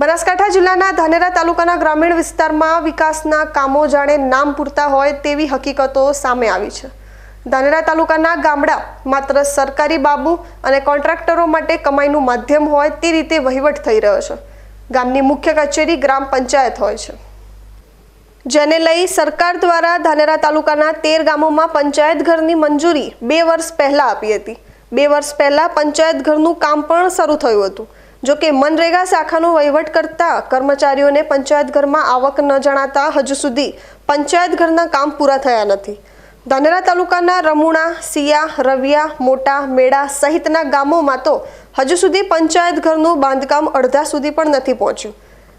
બનાસકાંઠા જિલ્લાના ધાનેરા તાલુકાના ગ્રામીણ વિસ્તારમાં વિકાસના કામો જાણે નામ પૂરતા હોય તેવી હકીકતો સામે આવી છે. ધાનેરા તાલુકાના ગામડા માત્ર સરકારી બાબુ અને કોન્ટ્રાક્ટરો માટે કમાઈનું માધ્યમ હોય તે રીતે વહીવટ થઈ રહ્યો છે. ગામની મુખ્ય કચેરી ગ્રામ પંચાયત હોય છે. જેને લઈ સરકાર દ્વારા ધાનેરા તાલુકાના તેર ગામોમાં પંચાયત ઘરની મંજૂરી બે વર્ષ પહેલાં આપી હતી. બે વર્ષ પહેલાં પંચાયત ઘરનું કામ પણ શરૂ થયું હતું. જો કે મનરેગા શાખાનો વહીવટ કરતા કર્મચારીઓને પંચાયત ઘરમાં આવક ન જણાતા હજુ સુધી પંચાયત ઘરના કામ પૂરા થયા નથી. ધાનેરા તાલુકાના રમુણા, સિયા, રવિયા, મોટા, મેડા સહિતના ગામોમાં તો હજુ સુધી પંચાયત ઘરનું બાંધકામ અડધા સુધી પણ નથી પહોંચ્યું.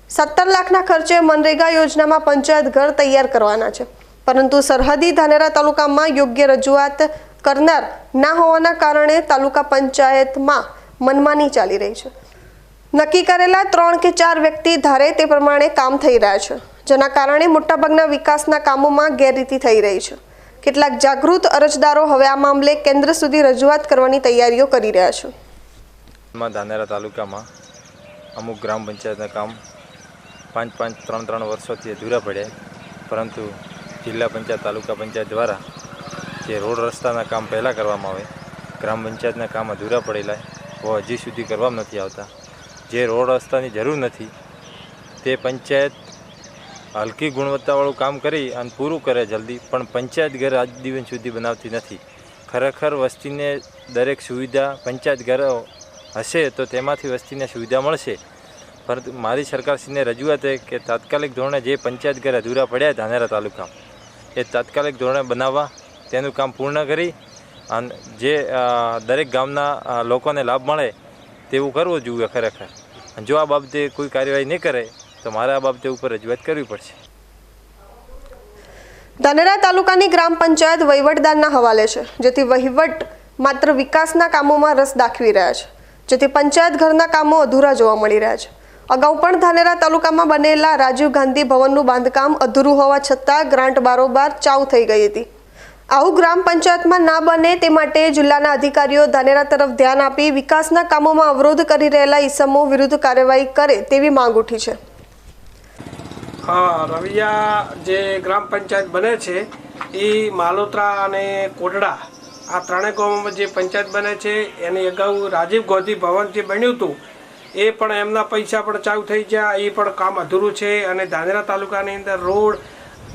સત્તર લાખના ખર્ચે મનરેગા યોજનામાં પંચાયત ઘર તૈયાર કરવાના છે. પરંતુ સરહદી ધાનેરા તાલુકામાં યોગ્ય રજૂઆત કરનાર ના હોવાના કારણે તાલુકા પંચાયતમાં મનમાની ચાલી રહી છે. નક્કી કરેલા ત્રણ કે ચાર વ્યક્તિ ધારે તે પ્રમાણે કામ થઈ રહ્યા છે, જેના કારણે મોટાભાગના વિકાસના કામોમાં ગેરરીતિ થઈ રહી છે. કેટલાક જાગૃત અરજદારો હવે આ મામલે કેન્દ્ર સુધી રજૂઆત કરવાની તૈયારીઓ કરી રહ્યા છે. ધાનેરા તાલુકામાં અમુક ગ્રામ પંચાયતના કામ પાંચ પાંચ ત્રણ ત્રણ વર્ષોથી અધૂરા પડ્યા પરંતુ જિલ્લા પંચાયત, તાલુકા પંચાયત દ્વારા જે રોડ રસ્તાના કામ પહેલાં કરવામાં આવે, ગ્રામ પંચાયતના કામ અધૂરા પડેલા હજી સુધી કરવામાં નથી આવતા. જે રોડ રસ્તાની જરૂર નથી, તે પંચાયત હલકી ગુણવત્તાવાળું કામ કરી અને પૂરું કરે જલ્દી, પણ પંચાયત ઘર આજ દિવસ સુધી બનાવતી નથી. ખરેખર વસ્તીને દરેક સુવિધા પંચાયત ઘર હશે તો તેમાંથી વસ્તીને સુવિધા મળશે. પરંતુ મારી સરકારશ્રીને રજૂઆત છે કે તાત્કાલિક ધોરણે જે પંચાયત ઘર અધૂરા પડ્યા ધાનેરા તાલુકા એ તાત્કાલિક ધોરણે બનાવવા, તેનું કામ પૂર્ણ કરી અને જે દરેક ગામના લોકોને લાભ મળે તેવું કરવું જોઈએ ખરેખર. જો આ બાબતે કોઈ કાર્યવાહી નહીં કરે, તો મારે આ બાબતે ઉપર રજૂઆત કરવી પડશે. ધાનેરા તાલુકાની ગ્રામ પંચાયત વહીવટદારના હવાલે છે, જેથી વહીવટ માત્ર વિકાસના કામોમાં રસ દાખવી રહ્યા છે, જેથી પંચાયત ઘરના કામો અધૂરા જોવા મળી રહ્યા છે. અગાઉ પણ ધાનેરા તાલુકામાં બનેલા રાજીવ ગાંધી ભવનનું બાંધકામ અધૂરું હોવા છતાં ગ્રાન્ટ બારોબાર ચાઉ થઈ ગઈ હતી. આવું ગ્રામ પંચાયતમાં ના બને તે માટે જિલ્લાના અધિકારીઓ ધાનેરા તરફ ધ્યાન આપી વિકાસના કામોમાં અવરોધ કરી રહેલા ઈસમો વિરુદ્ધ કાર્યવાહી કરે તેવી માંગ ઉઠી છે. રવિયા જે ગ્રામ પંચાયત બને છે એ માલોત્રા અને કોટડા, આ ત્રણેય ગામોમાં જે પંચાયત બને છે, એની અગાઉ રાજીવ ગાંધી ભવન જે બન્યું હતું, એ પણ એમના પૈસા પણ ચાલુ થઈ ગયા એ પણ કામ અધૂરું છે અને ધાનેરા તાલુકાની અંદર રોડ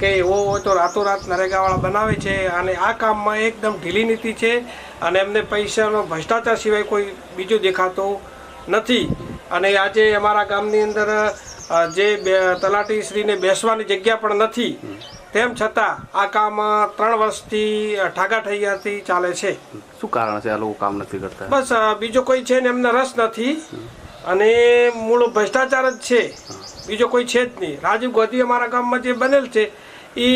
કે એવો હોય તો રાતોરાત નરેગાવાળા બનાવે છે અને આ કામમાં એકદમ ઢીલી નીતિ છે અને એમને પૈસાનો ભ્રષ્ટાચાર સિવાય કોઈ બીજો દેખાતો નથી. અને આજે અમારા ગામની અંદર જે બે તલાટીશ્રીને બેસવાની જગ્યા પણ નથી. તેમ છતાં આ કામ ત્રણ વર્ષથી અ, ઠાગા ઠૈયાથી ચાલે છે. શું કારણ છે આ લોકો કામ નથી કરતા? બસ બીજો કોઈ છે ને એમને રસ નથી. અને મૂળ ભ્રષ્ટાચાર જ છે. બીજો કોઈ છે જ નહીં. રાજીવ ગાંધી અમારા ગામમાં જે બનેલ છે એ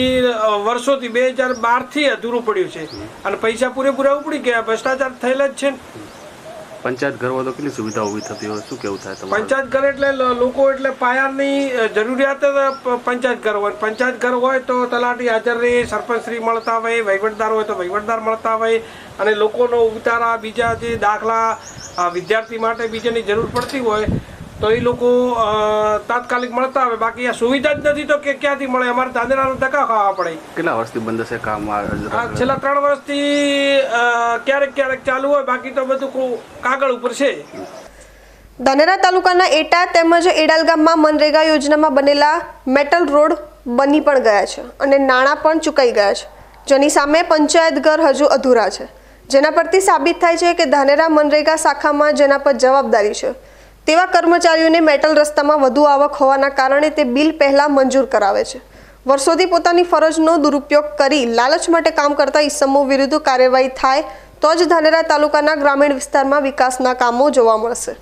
વર્ષોથી બે હજાર બારથી અધૂરું પડ્યું છે. અને પૈસા પૂરેપૂરા ઉપડી ગયા. ભ્રષ્ટાચાર થયેલા જ છે ને. પંચાયત ઘર હોય તો કેટલી સુવિધા ઊભી થતી હોય? શું કેવું થાય પંચાયત ઘર એટલે લોકો એટલે પાયાની જરૂરિયાત પંચાયત ઘર હોય. પંચાયત ઘર હોય તો તલાટી હાજર રહે સરપંચશ્રી મળતા હોય વહીવટદાર હોય તો વહીવટદાર મળતા હોય. અને લોકોનો ઉતારા બીજા જે દાખલા વિદ્યાર્થી માટે બીજાની જરૂર પડતી હોય તો એ લોકો તાત્કાલિક મળતા આવે. બાકી આ સુવિધા જ નથી તો કે ક્યાંથી મળે? અમારે ધાનેરાનો ધક્કા ખાવા પડે. કેટલા વર્ષથી બંધ છે કામ છેલ્લા ત્રણ વર્ષથી ક્યારેક ક્યારેક ચાલુ હોય. બાકી તો બધું કાગળ ઉપર છે. ધાનેરા તાલુકાના એટા તેમજ એડાલ ગામમાં મનરેગા યોજનામાં બનેલા મેટલ રોડ બની પણ ગયા છે અને નાણાં પણ ચૂકાઈ ગયા છે. જેની સામે પંચાયત ઘર હજુ અધૂરા છે. જેના પરથી સાબિત થાય છે કે ધાનેરા મનરેગા શાખામાં જેના પર જવાબદારી છે. તેવા કર્મચારીઓને મેટલ રસ્તામાં વધુ આવક હોવાના કારણે તે બિલ પહેલા મંજૂર કરાવે છે. વર્ષોથી પોતાની ફરજનો દુરુપયોગ કરી લાલચ માટે કામ કરતા ઇસમો વિરુદ્ધ કાર્યવાહી થાય તો જ ધાનેરા તાલુકાના ગ્રામીણ વિસ્તારમાં વિકાસના કામો જોવા મળશે.